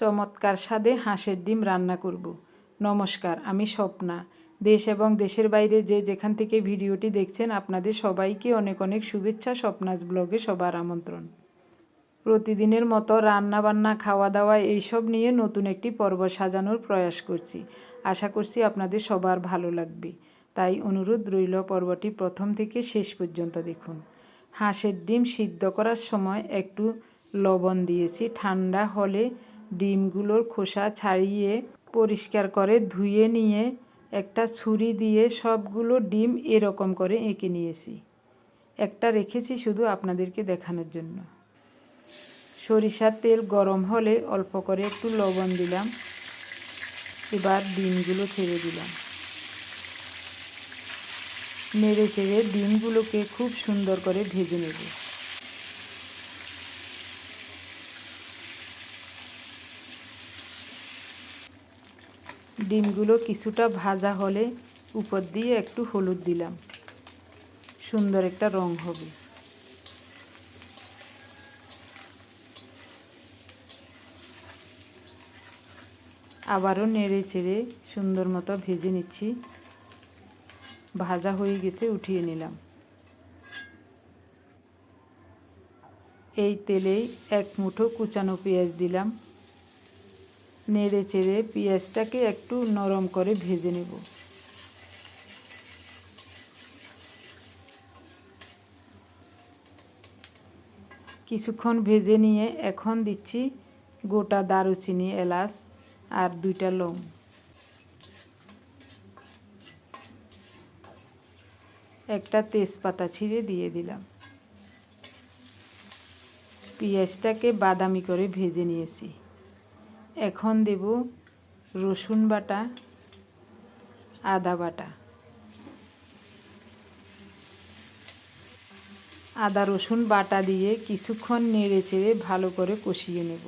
চমৎকার স্বাদে হাঁসের ডিম রান্না করব। নমস্কার, আমি স্বপ্না। দেশ এবং দেশের বাইরে যে যেখান থেকে ভিডিওটি দেখছেন, আপনাদের সবাইকে অনেক অনেক শুভেচ্ছা স্বপ্নাজ ব্লগে সবার আমন্ত্রণ। প্রতিদিনের মতো রান্না বান্না খাওয়া দাওয়া এইসব নিয়ে নতুন একটি পর্ব সাজানোর প্রয়াস করছি। আশা করছি আপনাদের সবার ভালো লাগবে। তাই অনুরোধ রইল পর্বটি প্রথম থেকে শেষ পর্যন্ত দেখুন। হাঁসের ডিম সিদ্ধ করার সময় একটু লবণ দিয়েছি। ঠান্ডা হলে ডিমগুলোর খোসা ছাড়িয়ে পরিষ্কার করে ধুয়ে নিয়ে একটা ছুরি দিয়ে সবগুলো ডিম এরকম করে এঁকে নিয়েছি। একটা রেখেছি শুধু আপনাদেরকে দেখানোর জন্য। সরিষার তেল গরম হলে অল্প করে একটু লবণ দিলাম। এবার ডিমগুলো ছেড়ে দিলাম। নেড়ে চেড়ে ডিমগুলোকে খুব সুন্দর করে ভেজে নেব। ডিমগুলো কিছুটা ভাজা হলে উপর দিয়ে একটু হলুদ দিলাম। সুন্দর একটা রং হবে। আবারও নেড়ে চেড়ে সুন্দর মতো ভেজে নিচ্ছি। ভাজা হয়ে গেছে, উঠিয়ে নিলাম। এই তেলেই এক মুঠো কুচানো পেঁয়াজ দিলাম। নেড়ে চেড়ে পেঁয়াজটাকে একটু নরম করে ভেজে নেব। কিছুক্ষণ ভেজে নিয়ে এখন দিচ্ছি গোটা দারুচিনি এলাচ আর দুইটা লং। একটা তেজপাতা ছিঁড়ে দিয়ে দিলাম। পেঁয়াজটাকে বাদামি করে ভেজে নিয়েছি। এখন দেব রসুন বাটা, আদা বাটা। আদা, রসুন বাটা দিয়ে কিছুক্ষণ নেড়ে চেড়ে ভালো করে কষিয়ে নেব।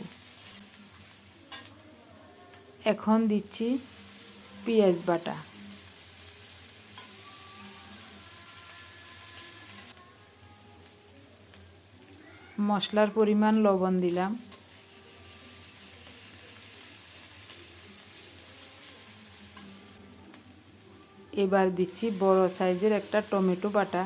এখন দিচ্ছি পেঁয়াজ বাটা। মশলার পরিমাণ লবণ দিলাম। এবার দিচ্ছি বড় সাইজের একটা টমেটো বাটা।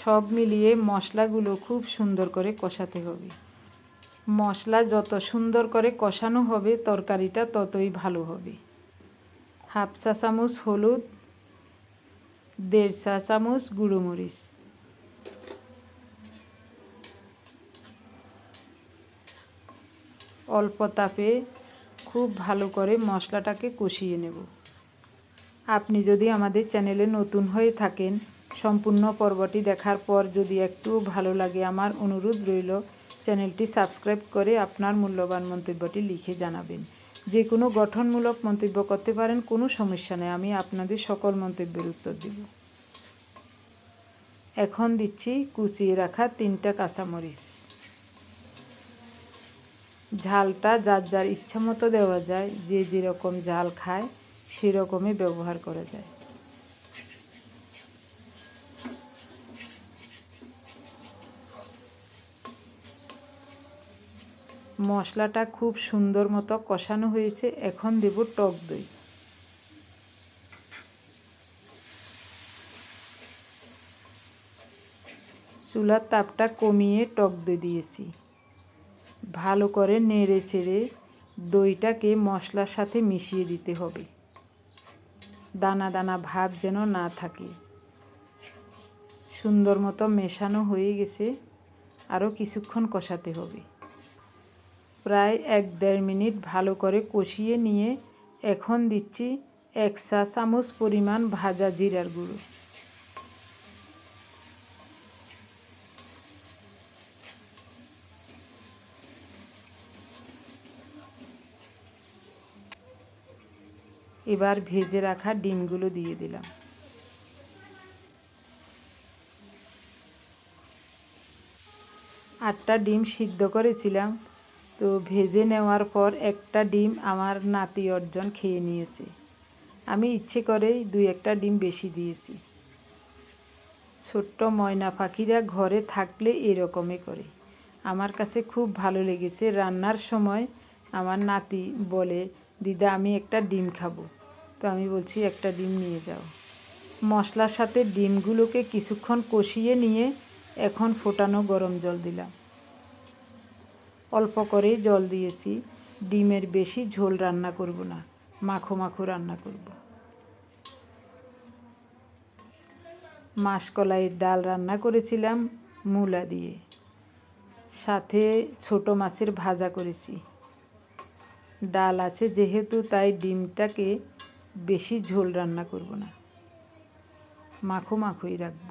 সব মিলিয়ে মশলাগুলো খুব সুন্দর করে কষাতে হবে। মশলা যত সুন্দর করে কষানো হবে, তরকারিটা ততই ভালো হবে। হাফ চা চামচ হলুদ, দেড় চা চামচ গুঁড়ো মরিচ। অল্প তাপে খুব ভালো করে মশলাটাকে কষিয়ে নেব। আপনি যদি আমাদের চ্যানেলে নতুন হয়ে থাকেন, সম্পূর্ণ পর্বটি দেখার পর যদি একটু ভালো লাগে আমার অনুরোধ রইল, চ্যানেলটি সাবস্ক্রাইব করে আপনার মূল্যবান মন্তব্যটি লিখে জানাবেন। যে কোনো গঠনমূলক মন্তব্য করতে পারেন, কোনো সমস্যা নেই, আমি আপনাদের সকল মন্তব্যের উত্তর দেব। এখন দিচ্ছি কুচিয়ে রাখা তিনটা কাঁচামরিচ। ঝালটা যার যার ইচ্ছা মতো দেওয়া যায়, যে যেরকম ঝাল খায়, সেরকমই ব্যবহার করা যায়। মশলাটা খুব সুন্দর মতো কষানো হয়েছে, এখন দেব টক দই। চুলার তাপটা কমিয়ে টক দই দিয়েছি। ভালো করে নেড়ে চেড়ে দইটাকে মশলার সাথে মিশিয়ে দিতে হবে। দানা দানা ভাব যেন না থাকে। সুন্দর মতো মেশানো হয়ে গেছে আরও কিছুক্ষণ কষাতে হবে। প্রায় এক দেড় মিনিট ভালো করে কষিয়ে নিয়ে এখন দিচ্ছি এক চা চামচ পরিমাণ ভাজা জিরার গুঁড়ো। এবার ভেজে রাখা ডিমগুলো দিয়ে দিলাম। আটটা ডিম সিদ্ধ করেছিলাম, তো ভেজে নেওয়ার পর একটা ডিম আমার নাতি অর্জন খেয়ে নিয়েছে। আমি ইচ্ছে করেই দুই একটা ডিম বেশি দিয়েছি। ছোট্ট ময়না পাখিরা ঘরে থাকলে এরকমই করে। আমার কাছে খুব ভালো লেগেছে। রান্নার সময় আমার নাতি বলে, দিদা, আমি একটা ডিম খাব। তো আমি বলছি, একটা ডিম নিয়ে যাও। মশলার সাথে ডিমগুলোকে কিছুক্ষণ কষিয়ে নিয়ে এখন ফোটানো গরম জল দিলাম। অল্প করেই জল দিয়েছি। ডিমের বেশি ঝোল রান্না করব না, মাখো মাখো রান্না করব। মাসকলাইয়ের ডাল রান্না করেছিলাম মূলা দিয়ে। সাথে ছোট মাছের ভাজা করেছি। ডাল আছে যেহেতু, তাই ডিমটাকে বেশি ঝোল রান্না করব না। মাখো মাখোই রাখব।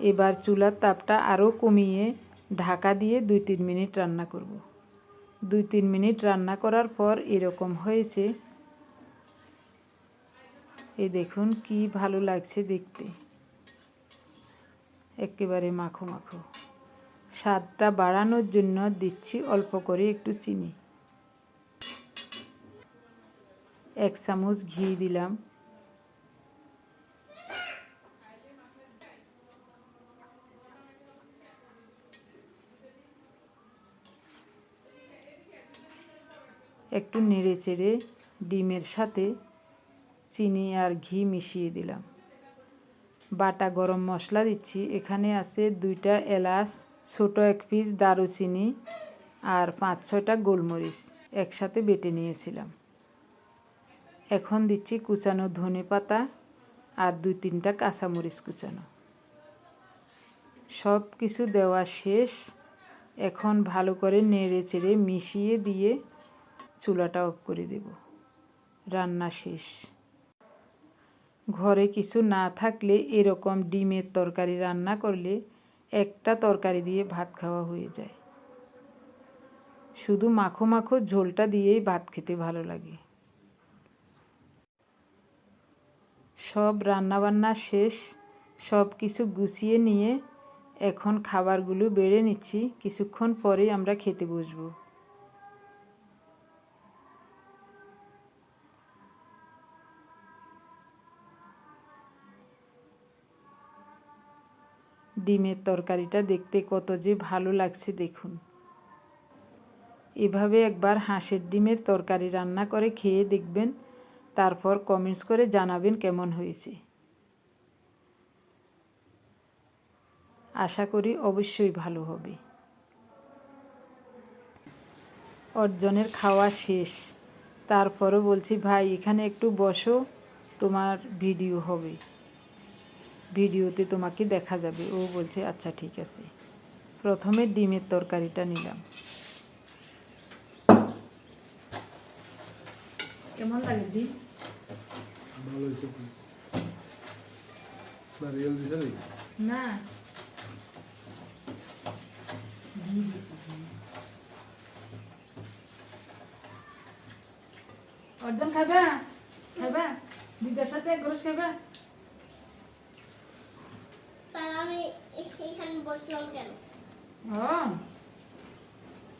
এবার চুলার তাপটা আরও কমিয়ে ঢাকা দিয়ে দুই তিন মিনিট রান্না করব। দুই তিন মিনিট রান্না করার পর এরকম হয়েছে। এই দেখুন কি ভালো লাগছে দেখতে। একেবারে মাখো মাখো। স্বাদটা বাড়ানোর জন্য দিচ্ছি অল্প করে একটু চিনি। এক চামচ ঘি দিলাম। একটু নেড়ে চেড়ে ডিমের সাথে চিনি আর ঘি মিশিয়ে দিলাম। বাটা গরম মশলা দিচ্ছি। এখানে আছে দুইটা এলাচ, ছোট এক পিস দারুচিনি আর পাঁচ ছয়টা গোলমরিচ একসাথে বেটে নিয়েছিলাম। এখন দিচ্ছি কুচানো ধনে পাতা আর দুই তিনটা কাঁচামরিচ কুচানো। সব কিছু দেওয়া শেষ। এখন ভালো করে নেড়ে চেড়ে মিশিয়ে দিয়ে চুলাটা অফ করে দেব। রান্না শেষ। ঘরে কিছু না থাকলে এরকম ডিমের তরকারি রান্না করলে একটা তরকারি দিয়ে ভাত খাওয়া হয়ে যায়। শুধু মাখো মাখো ঝোলটা দিয়েই ভাত খেতে ভালো লাগে। সব রান্নাবান্না শেষ, সব কিছু গুছিয়ে নিয়ে এখন খাবারগুলো বেড়ে নিচ্ছি, কিছুক্ষণ পরেই আমরা খেতে বসবো। ডিমের তরকারিটা দেখতে কত যে ভালো লাগছে দেখুন। এভাবে একবার হাঁসের ডিমের তরকারি রান্না করে খেয়ে দেখবেন তারপর কমেন্টস করে জানাবেন কেমন হয়েছে। আশা করি অবশ্যই ভালো হবে। অর্জনের খাওয়া শেষ। তারপরও বলছি, ভাই, এখানে একটু বসো, তোমার ভিডিও হবে। ভিডিওতে তোমাকে দেখা যাবে। ও বলছে আচ্ছা ঠিক আছে। প্রথমে ডিমের তরকারিটা নিলাম। কেমন লাগে ডিম? দিছে নাকি? না। ঘি দিছি, অর্জন খাবা? খাবা? দিদার সাথে এক গ্রস খাবা? তার আমি সেইখানে বসলাম কেন? ও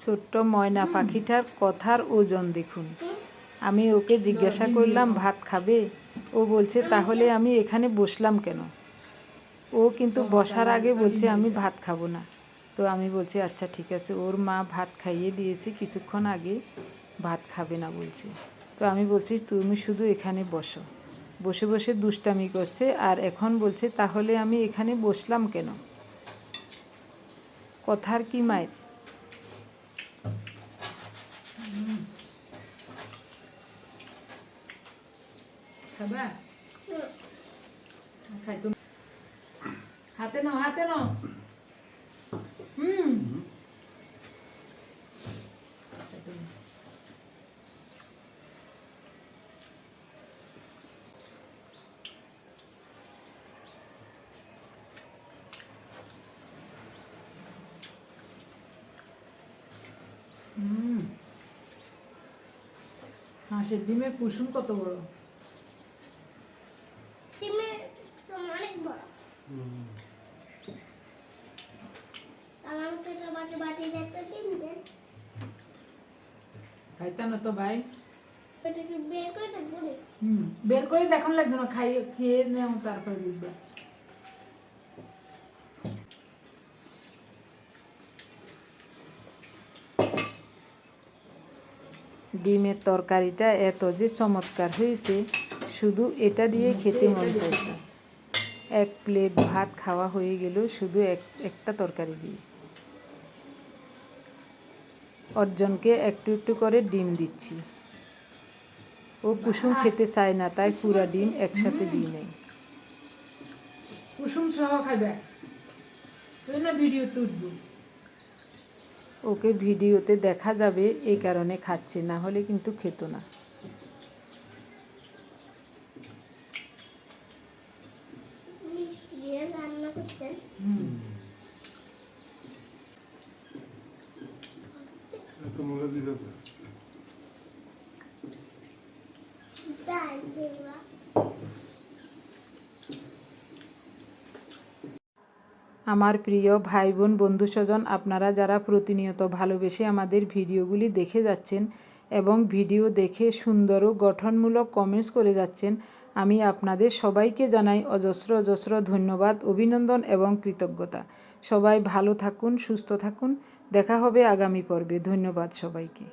ছোট্ট ময়না পাখিটার কথার ওজন দেখুন। আমি ওকে জিজ্ঞাসা করলাম, ভাত খাবে? ও বলছে, তাহলে আমি এখানে বসলাম কেন? ও কিন্তু বসার আগে বলছে, আমি ভাত খাব না। তো আমি বলছি আচ্ছা ঠিক আছে। ওর মা ভাত খাইয়ে দিয়েছে, কিছুক্ষণ আগে ভাত খাবে না বলছে। তো আমি বলছি, তুমি শুধু এখানে বসো। বসে বসে দুষ্টামি করছে, আর এখন বলছে, তাহলে আমি এখানে বসলাম কেন? কথার কি মায়ের হাতে নাও হাতে নাও। হুম। হাঁসের ডিমের কুসুম কত বড়? সবাই বের করে দেখুন লাগবে না খাইয়ে খেয়ে নেও তারপরে দেখবে। ডিমের তরকারিটা এত যে চমৎকার হয়েছে শুধু এটা দিয়ে খেতে মন চাইছে এক প্লেট ভাত খাওয়া হয়ে গেল শুধু এক একটা তরকারি দিয়ে। অর্জনকে একটু একটু করে ডিম দিচ্ছি। ও কুসুম খেতে চায় না তাই পুরা ডিম একসাথে দিই নেই কুসুম সহ খাবে। তুই না ভিডিও তুলবো? ওকে ভিডিওতে দেখা যাবে এই কারণে খাচ্ছে না হলে কিন্তু খেত না। রান্না করছেন এত মূল্য দিতে হবে ডাল দেওয়া আমার প্রিয় ভাই বোন বন্ধু স্বজন আপনারা যারা প্রতিনিয়ত ভালোবেসে আমাদের ভিডিওগুলি দেখে যাচ্ছেন এবং ভিডিও দেখে সুন্দর ও গঠনমূলক কমেন্টস করে যাচ্ছেন, আমি আপনাদের সবাইকে জানাই অজস্র অজস্র ধন্যবাদ, অভিনন্দন এবং কৃতজ্ঞতা। সবাই ভালো থাকুন, সুস্থ থাকুন, দেখা হবে আগামী পর্বে। ধন্যবাদ সবাইকে।